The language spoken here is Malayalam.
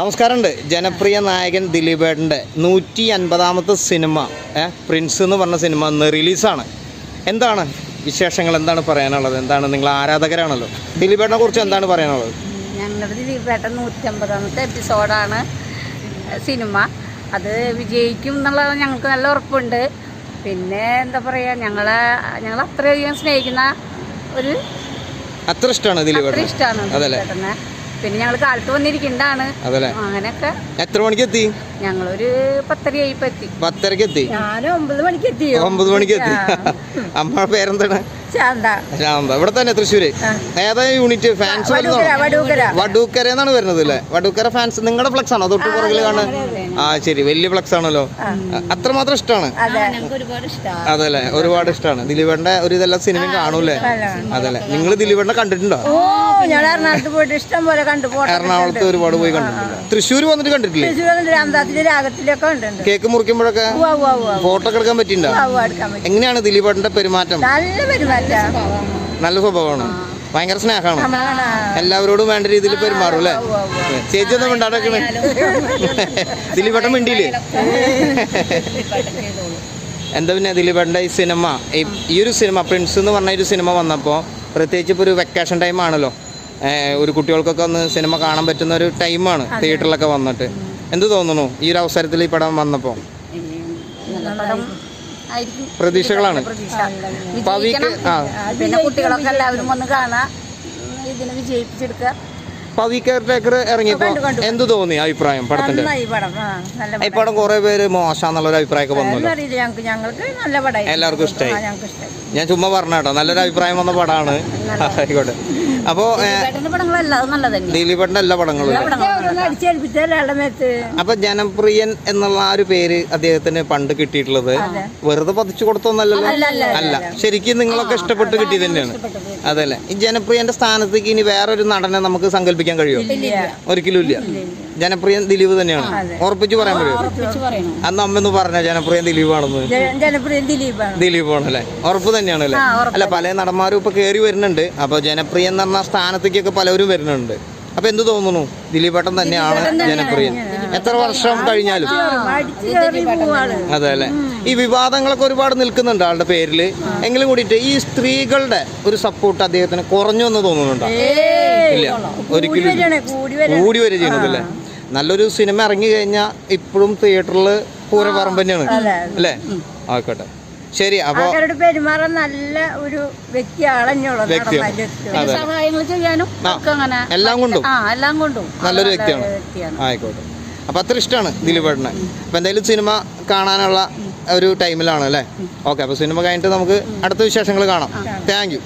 നമസ്കാരമുണ്ട്. ജനപ്രിയ നായകൻ ദിലീപേട്ടന്റെ നൂറ്റി അൻപതാമത്തെ സിനിമ പ്രിൻസ് എന്ന് പറഞ്ഞ സിനിമ ഇന്ന് റിലീസാണ്. എന്താണ് വിശേഷങ്ങൾ? എന്താണ് പറയാനുള്ളത്? എന്താണ് നിങ്ങൾ ആരാധകരാണല്ലോ? ദിലീപേട്ടനെ കുറിച്ച് എന്താണ് പറയാനുള്ളത്? ഞങ്ങളുടെ ദിലീപേട്ടൻ നൂറ്റമ്പതാമത്തെ എപ്പിസോഡാണ് സിനിമ. അത് വിജയിക്കും എന്നുള്ളത് ഞങ്ങൾക്ക് നല്ല ഉറപ്പുണ്ട്. പിന്നെ എന്താ പറയുക ഞങ്ങളെ ഞങ്ങൾ അത്രയധികം സ്നേഹിക്കുന്ന ഒരു അത്ര ഇഷ്ടമാണ് ദിലീപേട്ടൻ ഇഷ്ടമാണ് പിന്നെ ഞങ്ങൾ കാലത്ത് വന്നിരിക്കുന്നതാണ് അങ്ങനെയൊക്കെ. എത്ര മണിക്ക് എത്തി ഞങ്ങളൊരു പത്തര എത്തി പത്തരക്ക് എത്തി ഞാൻ ഒമ്പത് മണിക്ക് എത്തി ഒമ്പത് മണിക്ക് എത്തി അമ്മ പേരെന്താണ്? ശാന്ത. ഇവിടെ തന്നെ തൃശ്ശൂര്? ഏതാ യൂണിറ്റ്? ഫാൻസ് വടൂക്കര എന്നാണ് വരുന്നത് അല്ലേ? വടൂക്കര ഫാൻസ് നിങ്ങളുടെ ഫ്ലക്സ് ആണോ? തൊട്ട് പുറകിൽ കാണുന്നത് ആ ശരി. വലിയ ഫ്ലക്സ് ആണല്ലോ. അത്രമാത്രം ഇഷ്ടമാണ് ഞങ്ങൾക്ക് ഒരുപാട് ഇഷ്ടമാണ് അതല്ലേ. ഒരുപാട് ഇഷ്ടമാണ് ദിലീപേട്ടന്റെ ഒരു ഇതെല്ലാം സിനിമ കാണൂലേ അതല്ലേ. നിങ്ങൾ ദിലീപന്റെ കണ്ടിട്ടുണ്ടോ? ഓ ഞാൻ എറണാകുളത്ത് പോയിട്ട് ഇഷ്ടം പോലെ കണ്ടു. എറണാകുളത്ത് ഒരുപാട് പോയി കണ്ടിട്ടുണ്ട് തൃശ്ശൂർ വന്നിട്ട് കണ്ടിട്ടില്ലേ? രാമദാസിന്റെ രാഗത്തിലൊക്കെ കേക്ക് മുറിക്കുമ്പോഴൊക്കെ ഫോട്ടോ ഒക്കെ എടുക്കാൻ പറ്റിയിട്ടുണ്ടോ? എടുക്കാൻ പറ്റും. എങ്ങനെയാണ് ദിലീപേട്ടന്റെ പെരുമാറ്റം? നല്ല പെരുമാറ്റം. നല്ല സ്വഭാവമാണ്. ഭയങ്കര സ്നേഹമാണ്. എല്ലാവരോടും വേണ്ട രീതിയിൽ പെരുമാറും അല്ലേ? ചേച്ചി ഒന്നും മിണ്ടാടക്കണേ ദിലീപേട്ടൻ മിണ്ടിയില്ലേ? എന്താ പിന്നെ ദിലീപേട്ടന്റെ ഈ സിനിമ? ഈ ഒരു സിനിമ പ്രിൻസ് എന്ന് പറഞ്ഞ ഒരു സിനിമ വന്നപ്പോൾ പ്രത്യേകിച്ച് ഇപ്പോൾ ഒരു വെക്കേഷൻ ടൈം ആണല്ലോ. ഒരു കുട്ടികൾക്കൊക്കെ ഒന്ന് സിനിമ കാണാൻ പറ്റുന്ന ഒരു ടൈമാണ് തിയേറ്ററിലൊക്കെ വന്നിട്ട്. എന്ത് തോന്നുന്നു ഈ ഒരു അവസരത്തിൽ ഈ പടം വന്നപ്പോൾ പ്രതീക്ഷകളാണ്. പ്രതീക്ഷ. പിന്നെ കുട്ടികളൊക്കെ എല്ലാവരും വന്ന് കാണാ. ഇതിനെ വിജയിപ്പിച്ചെടുക്കുക. പവി ഇറങ്ങിയപ്പോ എന്ത് തോന്നി അഭിപ്രായം പടത്തിന്റെ? ഈ പടം കുറെ പേര് മോശാന്നുള്ള ഒരു അഭിപ്രായമൊക്കെ വന്നല്ലോ. ഞങ്ങൾക്ക് ഞങ്ങൾക്ക് നല്ല പടമായി എല്ലാവർക്കും ഇഷ്ടമായി ഞാൻ ചുമ്മാ പറഞ്ഞ കേട്ടോ നല്ലൊരു അഭിപ്രായം വന്ന പടമാണ് ആയിക്കോട്ടെ. അപ്പോൾ ചേട്ടന്റെ പടങ്ങളെല്ലാം നല്ല തന്നെ ദിലീപേട്ടന്റെ എല്ലാ പടങ്ങളും അപ്പൊ ജനപ്രിയൻ എന്നുള്ള ആ ഒരു പേര് അദ്ദേഹത്തിന് പണ്ട് കിട്ടിയിട്ടുള്ളത് വെറുതെ പതിച്ചു കൊടുത്തൊന്നല്ലല്ലോ? അല്ല ശരിക്കും നിങ്ങളൊക്കെ ഇഷ്ടപ്പെട്ട് കിട്ടിയത് തന്നെയാണ്. അതല്ലേ. ഈ ജനപ്രിയന്റെ സ്ഥാനത്തേക്ക് ഇനി വേറൊരു നടനെ നമുക്ക് സങ്കല്പിക്കാൻ കഴിയുമോ? ഒരിക്കലും ഇല്ല. ജനപ്രിയ ദിലീപ് തന്നെയാണ്? ഉറപ്പിച്ച് പറയാൻ കഴിയും അന്ന് അമ്മന്ന് പറഞ്ഞ ജനപ്രിയൻ ദിലീപാണെന്ന്. ജനപ്രിയ ദിലീപാണ്. ദിലീപാണല്ലേ? ഉറപ്പ് തന്നെയാണല്ലേ? അല്ല പല നടന്മാരും ഇപ്പൊ കേറി വരുന്നുണ്ട്. അപ്പൊ ജനപ്രിയ എന്ന് പറഞ്ഞ സ്ഥാനത്തേക്കൊക്കെ പലവരും വരുന്നുണ്ട്. അപ്പൊ എന്ത് തോന്നുന്നു? ദിലീപേട്ടൻ തന്നെയാണ് ജനപ്രിയൻ. എത്ര വർഷം കഴിഞ്ഞാലും? അതെ അല്ലെ? ഈ വിവാദങ്ങളൊക്കെ ഒരുപാട് നിൽക്കുന്നുണ്ട് ആളുടെ പേരിൽ എങ്കിലും കൂടിയിട്ട് ഈ സ്ത്രീകളുടെ ഒരു സപ്പോർട്ട് അദ്ദേഹത്തിന് കുറഞ്ഞു എന്ന് തോന്നുന്നുണ്ടോ? ഇല്ല. ഒരിക്കലും. കൂടി വരെ ചെയ്യുന്നതല്ലേ നല്ലൊരു സിനിമ ഇറങ്ങി കഴിഞ്ഞാൽ ഇപ്പോഴും തിയേറ്ററിൽ പൂരപ്പറമ്പ് തന്നെയാണ്. അല്ലേ? ആയിക്കോട്ടെ. ശരി അപ്പൊ അവരുടെ പെരുമാറാൻ നല്ല ഒരു വ്യക്തിയാളഞ്ഞോളൂ വ്യക്തിയാണ്. അതെ. സഹായങ്ങൾ ചെയ്യാനും അങ്ങനെ എല്ലാം കൊണ്ടും. ആ എല്ലാം കൊണ്ടും. നല്ലൊരു വ്യക്തിയാണ്. വ്യക്തിയാണ്. ആയിക്കോട്ടെ. അപ്പൊ അത്ര ഇഷ്ടമാണ് ദിലീപേട്ടനെ. അപ്പൊ എന്തായാലും സിനിമ കാണാനുള്ള ഒരു ടൈമിലാണ് അല്ലേ? ഓക്കെ അപ്പൊ സിനിമ കഴിഞ്ഞിട്ട് നമുക്ക് അടുത്ത വിശേഷങ്ങൾ കാണാം. Thank you.